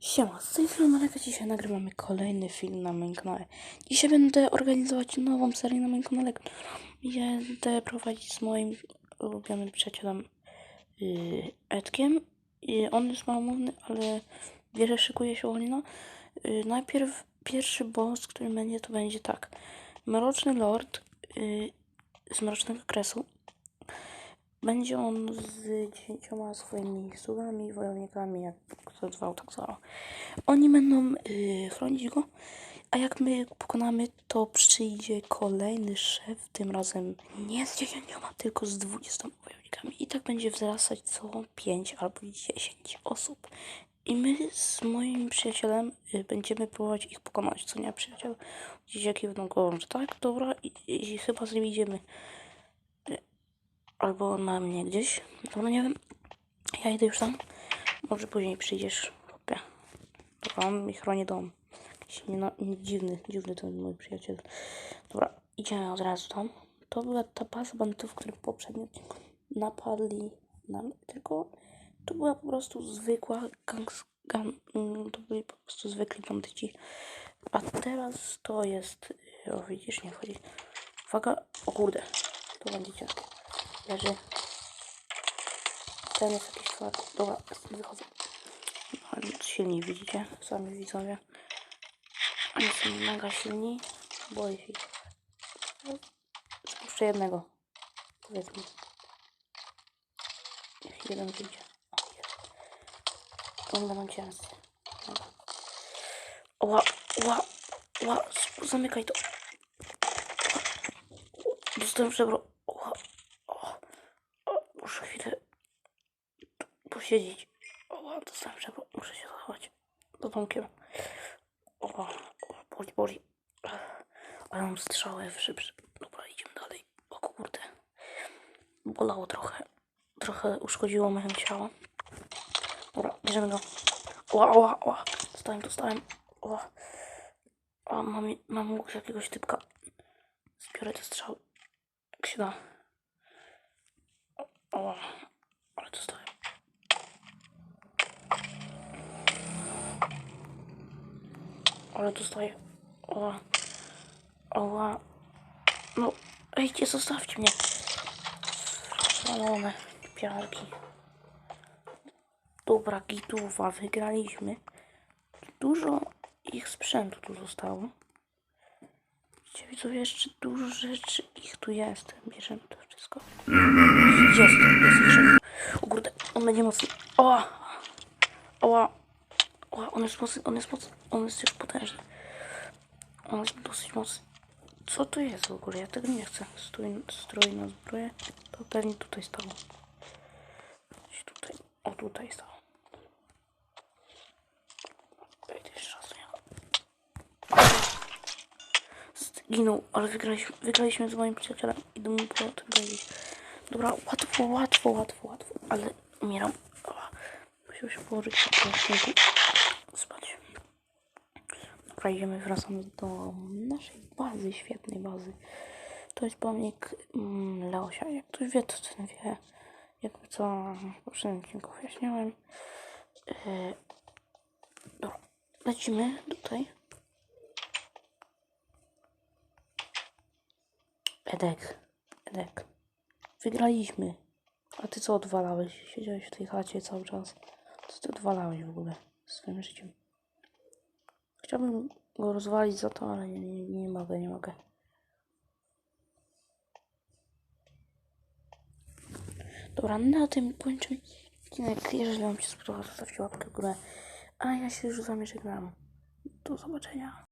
Siema, z tej strony dzisiaj nagrywamy kolejny film na moim kanale. Dzisiaj będę organizować nową serię na moim kanale, będę prowadzić z moim ulubionym przyjacielem yy, Edkiem. I on jest małomówny, ale wiele szykuje się Olina. Yy, najpierw pierwszy boss, który będzie, to będzie tak. Mroczny Lord yy, z Mrocznego Kresu. Będzie on z dziesięcioma swoimi sługami wojownikami, jak kto zwał, tak zwał. Oni będą y, chronić go, a jak my go pokonamy, to przyjdzie kolejny szef, tym razem nie z dziesięcioma, tylko z dwudziestoma wojownikami. I tak będzie wzrastać co pięć albo dziesięć osób. I my z moim przyjacielem y, będziemy próbować ich pokonać, co nie przyjaciel? Gdzieś jakie będą głową, że tak? Dobra, i, i chyba z nim idziemy albo na mnie gdzieś. No nie wiem. Ja idę już tam. Może później przyjdziesz. Chłopie. Dobra, on mi chroni dom. Nie, nie, dziwny, dziwny ten mój przyjaciel. Dobra, idziemy od razu tam. To była ta baza bandytów, które poprzednio napadli na mnie. Tylko to była po prostu zwykła gangs, gang, mm, to byli po prostu zwykli bandyci. A teraz to jest... O, widzisz, nie wchodzi. Uwaga, o kurde. To bandycie leży. Ten jest jakiś twardy. Dobra, wychodzę. Ale silni widzicie, sami widzowie. Oni są mega silni. Boję się ich. Spuszczę jednego. Powiedzmy. Niech jeden wyjdzie. O, jest. Oni będą ciężcy. Ła, ła, ła, zamykaj to. Dostałem żebro. Ła. Muszę chwilę posiedzieć. O, dostałem żebro. Muszę się zachować do domkiem. O, boli, boli. Ale mam strzałę w szyb. Dobra, idziemy dalej. O kurde. Bolało trochę. Trochę uszkodziło moje ciało. Dobra, bierzemy go. Ła, ła, ła. Dostałem, dostałem. Ła. O, mam, mam jakiegoś typka. Zbiorę te strzały. Jak się da. O, ale dostałem. Ale dostaję. O, o, no, ejcie, zostawcie mnie. Szalone piarki. Dobra, gituwa, wygraliśmy. Dużo ich sprzętu tu zostało. Widzowie, jeszcze dużo rzeczy ich tu jest. Bierzemy to wszystko. Jest, jest szef. O kurde, on będzie mocny. O! O! O, on jest mocny, on jest mocny, on jest już potężny. On jest dosyć mocny. Co to jest w ogóle? Ja tego nie chcę. Strój, strój na zbroję. To pewnie tutaj stało. Gdzieś tutaj. O, tutaj stało. Wejdę jeszcze raz. nie? Zginął, ale wygraliśmy, wygraliśmy z moim przyjacielem. Idę mu po tym powiedzieć. Dobra, łatwo, łatwo, łatwo, łatwo. Ale umieram. O, Musiał się położyć na śniegu. Spać. Dobra, idziemy, wracamy do naszej bazy, świetnej bazy. To jest pomnik mm, Leosia. Jak ktoś wie, to ten wie. Jakby co w poprzednim odcinku wyjaśniałem. Yy, dobra, lecimy tutaj. Edek, Edek. Wygraliśmy. A ty co odwalałeś? Siedziałeś w tej chacie cały czas. Co ty odwalałeś w ogóle swoim życiem? Chciałbym go rozwalić za to, ale nie, nie, nie mogę, nie mogę. Dobra, na tym kończymy odcinek. Jeżeli Wam się spodobał, zostawcie łapkę w górę. A ja się już z Wami żegnam. Do zobaczenia.